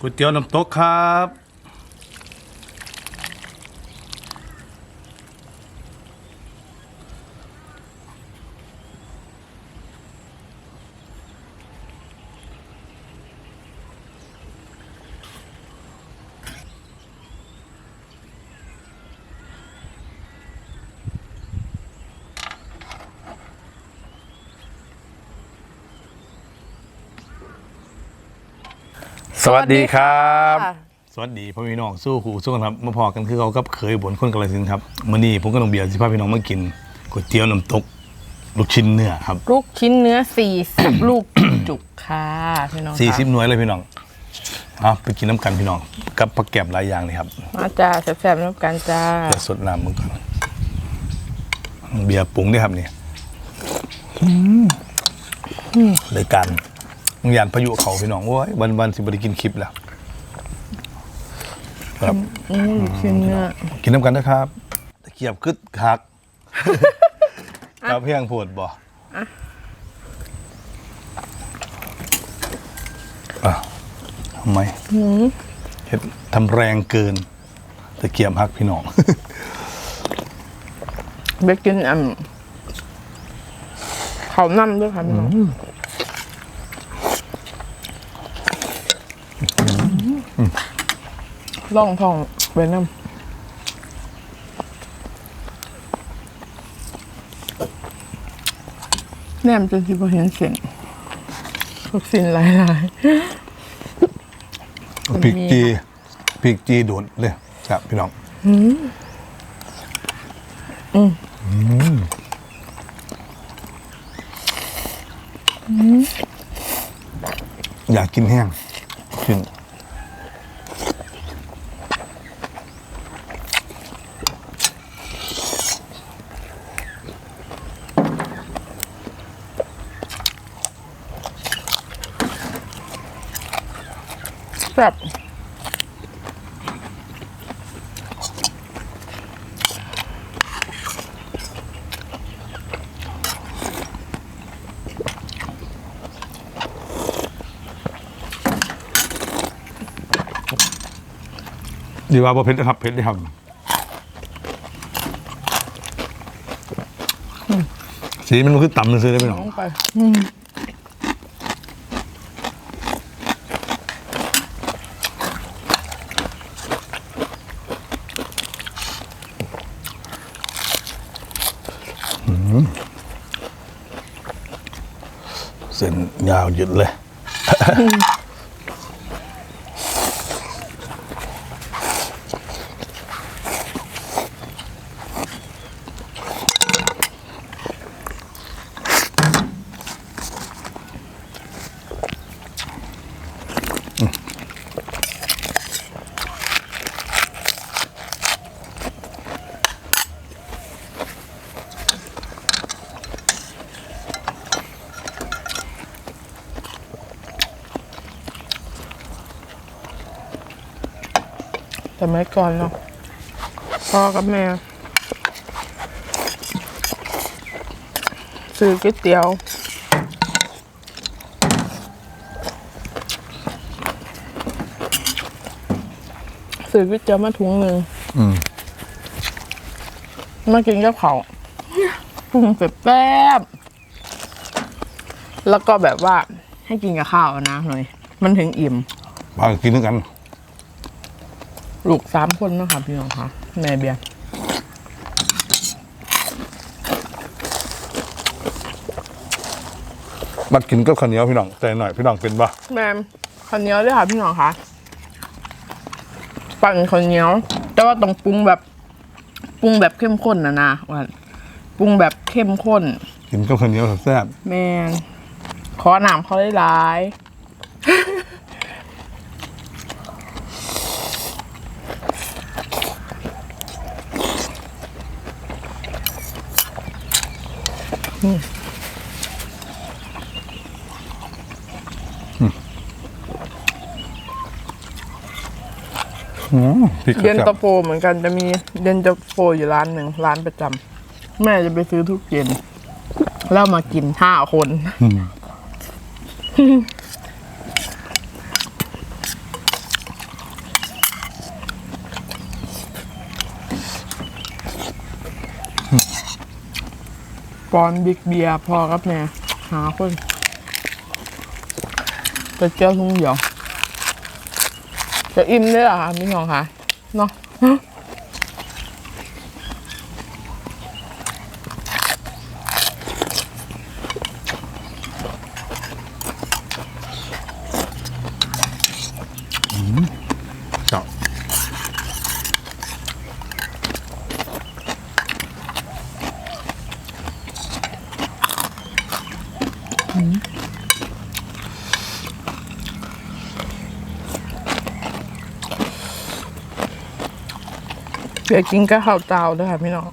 ก๋วยเตี๋ยวน้ำตกครับ สวัสดีครับค่ะสวัสดีพ่อพี่น้องสู้ขู่สู้กันครับมาพอกันคือเขากับเคยบนคนกระสินธุ์ครับมื้อนี้ผมก็ต้องเบียร์สิพาพี่น้องมากินก๋วยเตี๋ยวน้ำตกลูกชิ้นเนื้อครับลูกชิ้นเนื้อสี่สิบลูกจุกๆค่ะพี่น้องสี่ค่ะสิบหน่วยเลยพี่น้องเอาไปกินน้ำกันพี่น้อง กับผักแกบหลายอย่างเลยครับมาจ้าแซ่บๆน้ำกันจ้าเดี๋ยวสดน้ำมึงก่อนเบียร์ปรุงด้วยครับเนี่ยเลยกัน มึงยานพายุเขาพี่น้องโอ้ยวันวันสิบได้กินคลิปแล้วครับอืมลูกชิ้นเนื้อกินน้ำกันนะครับตะเกียบกึดคักครับเพียงโพดบ่อะทำไมเห็ดทำแรงเกินตะเกียบหักพี่น้อง ไปกินอ่ำเขานั่มด้วยค่ะพี่น้อง ล่องทองไปน้ำแนมจนที่พอเห็นเสียงพวกสินหลายพริกจีพริกจีโดดเลยครับพี่น้องอยากกินแห้งขึ้น แบบดีว่าบ่เผ็ดนะครับเผ็ดได้ครับสีมันคือต่ำซื้อได้พี่น้องลงไปเส้นยาวหยุดเลย แต่ไม่ก่อนเนาะพ่อกับแม่ซื้อก๋วยเตี๋ยวซื้อก๋วยเตี๋ยวมาถุงหนึ่งอืมมากินกับเขาวปรุงเสร็จแป๊บแล้วก็แบบว่าให้กินกับข้าวนะหน่อย มันถึงอิ่มมากินด้วยกัน ลูกสามคนเนาะค่ะพี่น้องคะแม่เบียร์มากินกับข้าวเหนียวพี่น้องแต่หน่อยพี่น้องเป็นปะแม่ข้าวเหนียวด้วยค่ะพี่น้องคะปั่นข้าวเหนียว แต่ว่าต้องปรุงแบบปรุงแบบเข้มข้นนะนะว่าปรุงแบบเข้มข้น กินกับข้าวเหนียวแซ่บแม่นขอหนามเขาได้ร้าย อืมพริกกเย็นระตาโฟเหมือนกันจะมีเย็นตาโฟอยู่ร้านหนึ่งร้านประจำแม่จะไปซื้อทุกเย็นแล้วมากินห้าคน อืม ปอนบิ๊กเบียร์พอครับแม่หาคนจะเจ้าทุ่งเดียวจะอิ่มได้หรอคะพี่น้องคะเนาะ เก๊กินก็ข้าวเตาด้วยค่ะพี่น้อง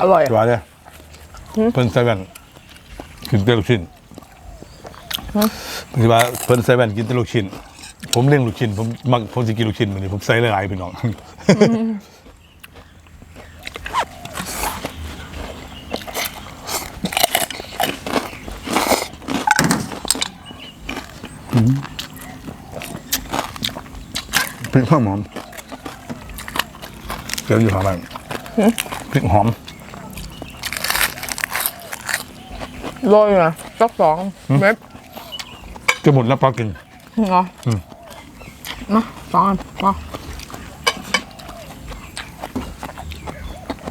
อร่อยสบายเลยเพิ่นใส่แว่นกินแต่ลูกชิ้นคือว่าเพิ่นใส่แว่นกินแต่ลูกชิ้น ผมเลี้ยงลูกชิ้น ผมมักผมสิกินลูกชิ้นมื้อนี้ผมใส่หลายๆพี่น้องพริกหอมหอมเกลืออยู่ข้างล่าง พริกหอมโรยนะสักสองเม็ดจะหมดแล้วปลากินเหรออืมเนาะสองอันพอ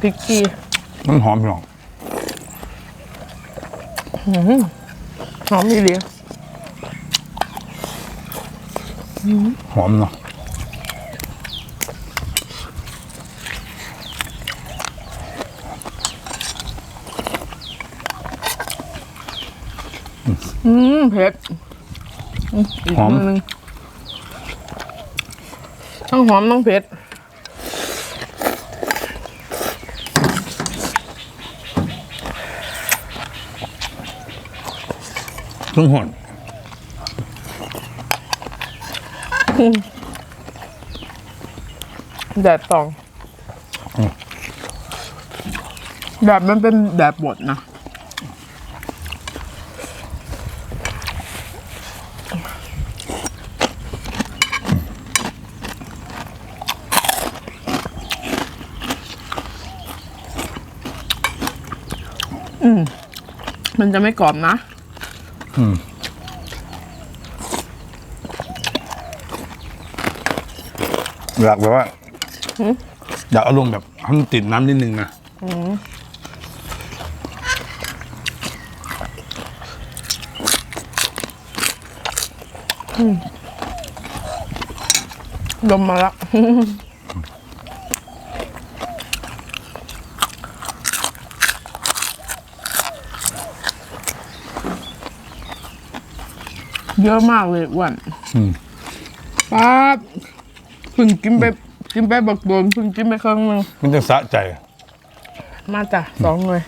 พริกกี้มันหอมพี่น้องหอมดีดีหอมเนาะ อืมเผ็ดอืมอีกหอมมือหนึงทั้งหอมทั้งเผ็ดเครื่องหอนแดดตองแดดมันเป็นแดดบดนะ อืม มันจะไม่กรอบนะอยากแบบว่า อยากเอาลงแบบให้มันติดน้ำนิดนึงนะลม มาละเยอะมากเลยอ้วันอืมป๊าบเพิ่งกินไปกินไปบักโดนเพิ่งกินไปครั้งหนึงมันจะสะใจ มาจ้ะสองหน่วย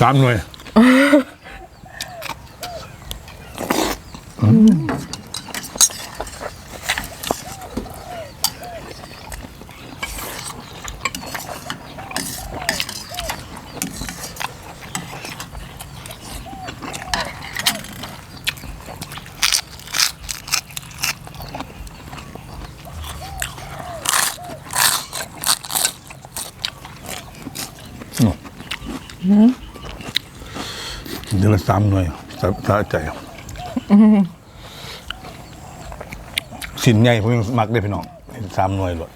สามหน่วย เดือนละสามหน่วยสะสะใจสินใหญ่ผมยังมักได้พี่น้องสามหน่วยหลด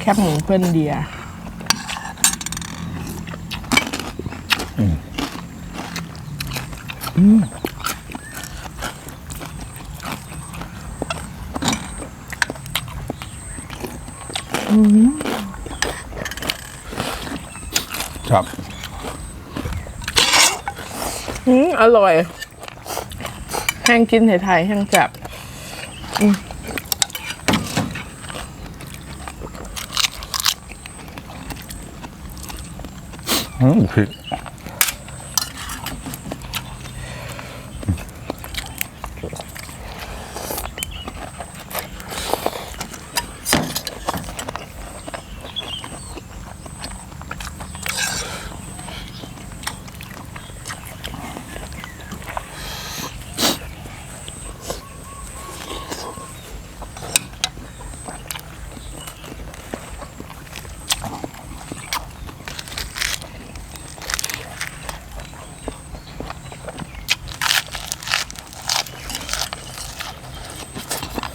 แคบหมูเพื่อนเดียอืมครับ อืมอร่อย แห้งกินไทยๆแห้งจับ อืมพริ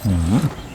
ก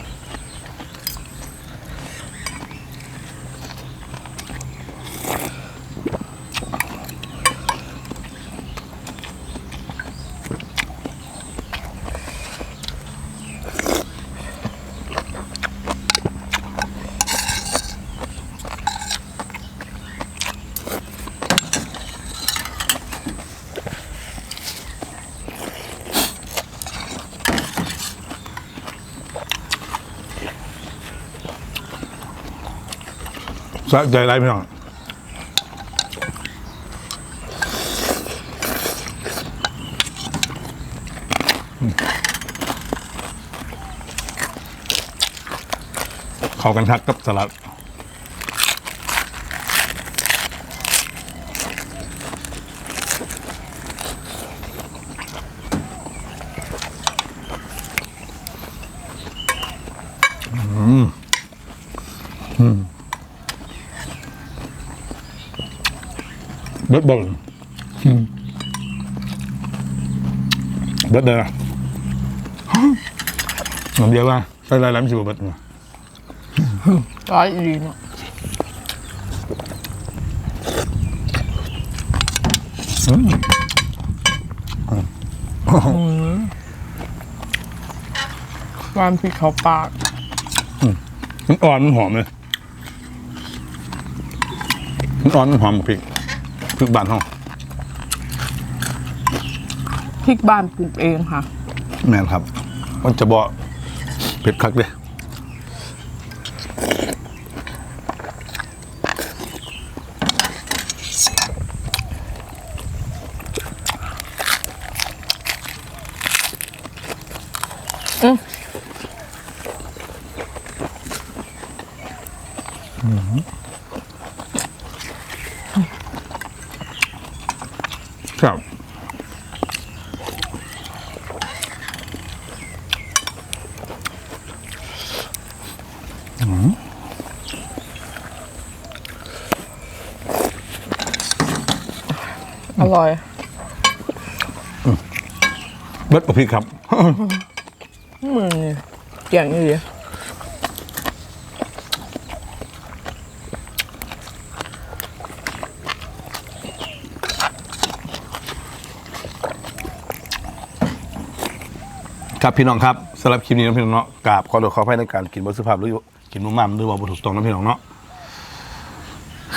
สะใจไรพี่น้องเข้ากันทักกับสลัด เบิดบอลเบิดเลยนะน้ำเดียวว่าใส่ลายล้ำสิบเบิดมาร้อยดีเนาะหวานพริกเขาปากมันอ่อนมันหอมเลยมันอ่อนมันหอมพริก พริกบานห้องพริกบ้านปลูกเองค่ะ แม่นครับ มันจะบอกเผ็ดคักเล ครับอร่อยเบิดกับพริกครับมือนี่เก่งอยู่ ครับพี่น้องครับสำหรับคลิปนี้นะพี่น้องเนาะกราบขอโทษขออภัยในการกินบสุภาพหรือกินมุมมั่มหรือว่าบถูกต้องนะพี่น้องเนาะ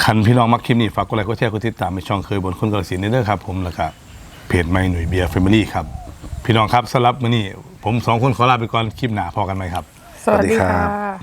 คันพี่น้องมักคลิปนี้ฝากกดไลค์กดแชร์กดติดตามไปช่องเคยบนคนกระสินธุ์เด้อครับผมแล้วก็เพจไม่หนุ่ยเบียร์แฟมิลี่ครับ พี่น้องครับสำหรับมื้อนี้ผมสองคนขอลาไปก่อนคลิปหน้าพอกันไหมครับ สวัสดีค่ะ